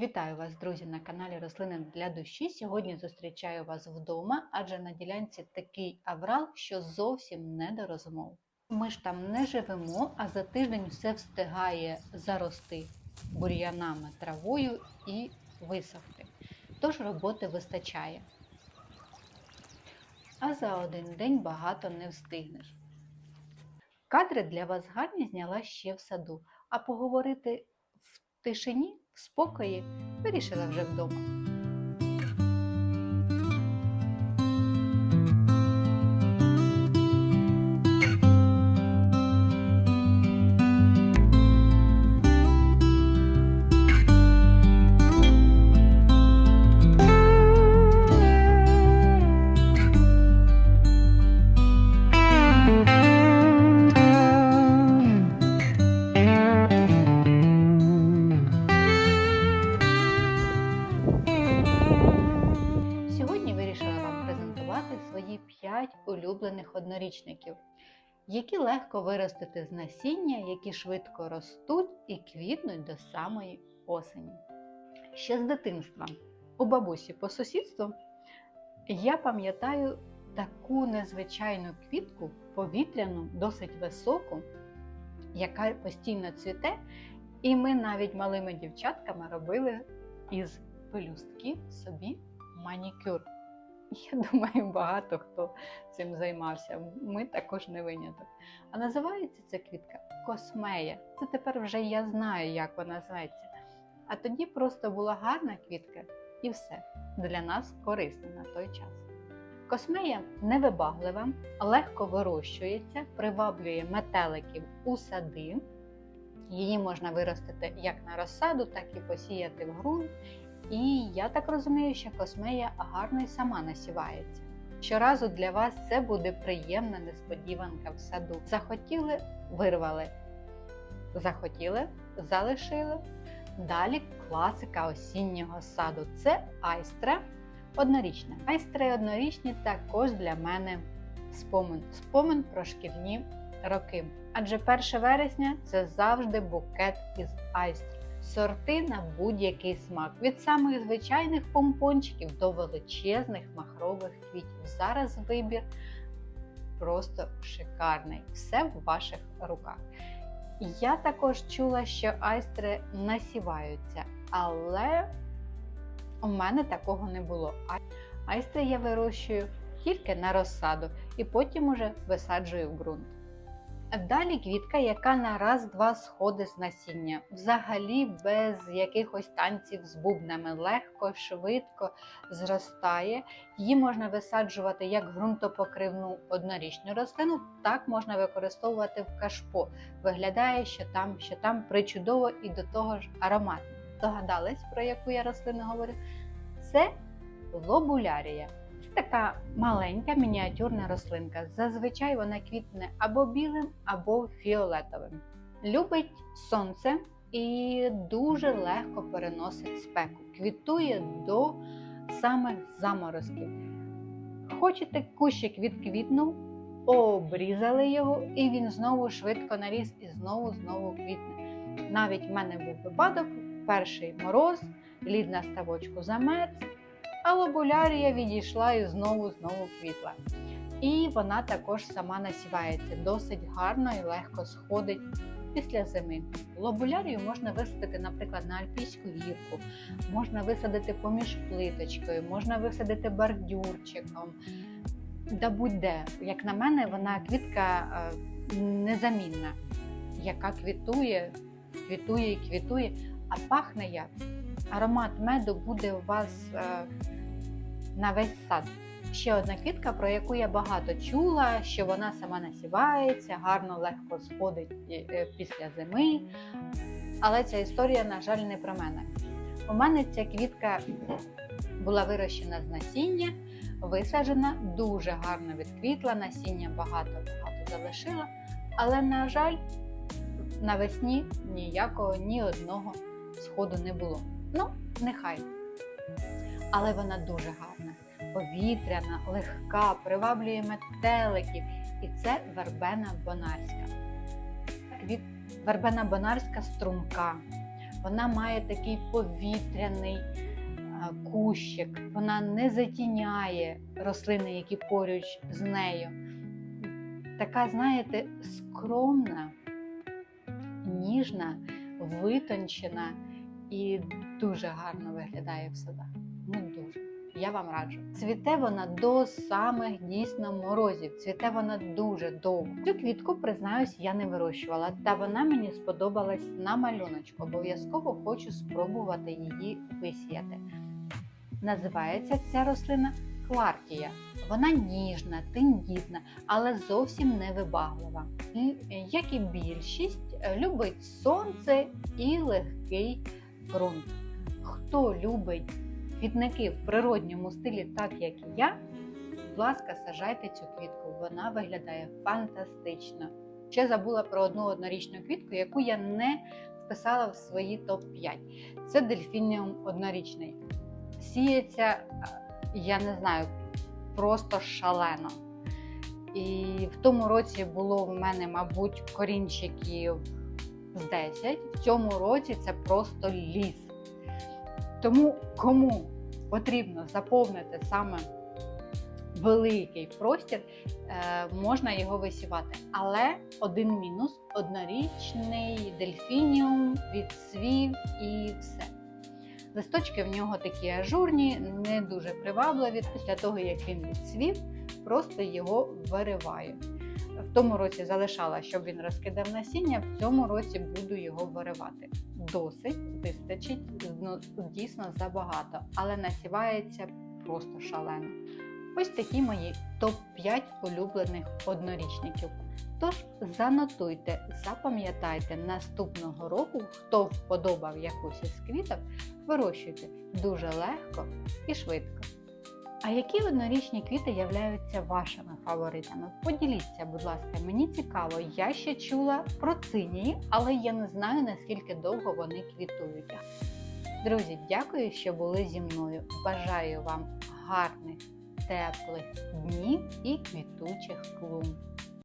Вітаю вас, друзі, на каналі Рослини для душі. Сьогодні зустрічаю вас вдома, адже на ділянці такий аврал, що зовсім не до розмов. Ми ж там не живемо, а за тиждень все встигає зарости бур'янами, травою і висохти. Тож роботи вистачає. А за один день багато не встигнеш. Кадри для вас гарні зняла ще в саду, а поговорити в тишині, спокої вирішила вже вдома. Однорічників, які легко виростити з насіння, які швидко ростуть і квітнуть до самої осені. Ще з дитинства у бабусі по сусідству я пам'ятаю таку незвичайну квітку, повітряну, досить високу, яка постійно цвіте, і ми навіть малими дівчатками робили із пелюстків собі манікюр. Я думаю, багато хто цим займався. Ми також не виняток. А називається ця квітка космея. Це тепер вже я знаю, як вона зветься. А тоді просто була гарна квітка і все для нас корисна на той час. Космея невибаглива, легко вирощується, приваблює метеликів у сади. Її можна виростити як на розсаду, так і посіяти в ґрунт. І я так розумію, що космея гарно й сама насівається. Щоразу для вас це буде приємна несподіванка в саду. Захотіли вирвали, захотіли, залишили. Далі класика осіннього саду це айстра однорічна. Айстри однорічні також для мене спомин. Спомин про шкільні роки. Адже 1 вересня це завжди букет із айстр. Сорти на будь-який смак, від самих звичайних помпончиків до величезних махрових квітів. Зараз вибір просто шикарний. Все в ваших руках. Я також чула, що айстри насіваються, але у мене такого не було. Айстри я вирощую тільки на розсаду і потім уже висаджую в ґрунт. Далі квітка, яка на раз-два сходить з насіння, взагалі без якихось танців з бубнами, легко, швидко зростає. Її можна висаджувати як ґрунтопокривну однорічну рослину, так можна використовувати в кашпо. Виглядає, що там, що там причудово і до того ж ароматно. Догадались, про яку я рослину говорю? Це лобулярія. Така маленька мініатюрна рослинка. Зазвичай вона квітне або білим, або фіолетовим. Любить сонце і дуже легко переносить спеку. Квітує до самих заморозків. Хочете, кущик відквітнув, обрізали його, і він знову швидко наріс і знову знову квітне. Навіть в мене був випадок: перший мороз, лід на ставочку замерз а лобулярія відійшла і знову знову квітла. І вона також сама насівається, досить гарно і легко сходить після зими. Лобулярію можна висадити, наприклад, на альпійську гірку, можна висадити поміж плиточкою, можна висадити бордюрчиком. Да будь-де. Як на мене, вона квітка е, незамінна, яка квітує, квітує і квітує, а пахне як. Аромат меду буде у вас е, на весь сад. Ще одна квітка, про яку я багато чула, що вона сама насівається, гарно легко сходить е, після зими. Але ця історія, на жаль, не про мене. У мене ця квітка була вирощена з насіння, висаджена, дуже гарно відквітла, насіння багато-багато залишила. Але, на жаль, навесні ніякого ні одного сходу не було. Ну, нехай. Але вона дуже гарна, повітряна, легка, приваблює метеликів. І це вербена бонарська. Вербена бонарська струмка. Вона має такий повітряний кущик, вона не затіняє рослини, які поруч з нею. Така, знаєте, скромна, ніжна, витончена і дуже гарно виглядає в садах. Я вам раджу. Цвіте вона до самих дійсно морозів. Цвіте вона дуже довго. Цю квітку, признаюсь, я не вирощувала, та вона мені сподобалась на малюночку. Обов'язково хочу спробувати її висіяти. Називається ця рослина клартія. Вона ніжна, тендітна, але зовсім не вибаглива. І, як і більшість, любить сонце і легкий ґрунт. Хто любить квітники в природньому стилі, так як і я, будь ласка, сажайте цю квітку. Вона виглядає фантастично. Ще забула про одну однорічну квітку, яку я не вписала в свої топ-5. Це дельфініум однорічний. Сіється, я не знаю, просто шалено. І в тому році було в мене, мабуть, корінчиків з 10. В цьому році це просто ліс. Тому кому потрібно заповнити саме великий простір, е, можна його висівати. Але один мінус однорічний дельфініум, відсвів і все. Листочки в нього такі ажурні, не дуже привабливі. Після того, як він відсвів, просто його вириваю. В тому році залишала, щоб він розкидав насіння, в цьому році буду його виривати. Досить вистачить, ну, дійсно забагато, але насівається просто шалено. Ось такі мої топ-5 улюблених однорічників. Тож занотуйте, запам'ятайте наступного року, хто вподобав якусь із квіток, вирощуйте дуже легко і швидко. А які однорічні квіти являються вашими фаворитами? Поділіться, будь ласка, мені цікаво. Я ще чула про цинії, але я не знаю наскільки довго вони квітують. Друзі, дякую, що були зі мною. Бажаю вам гарних, теплих днів і квітучих клумб.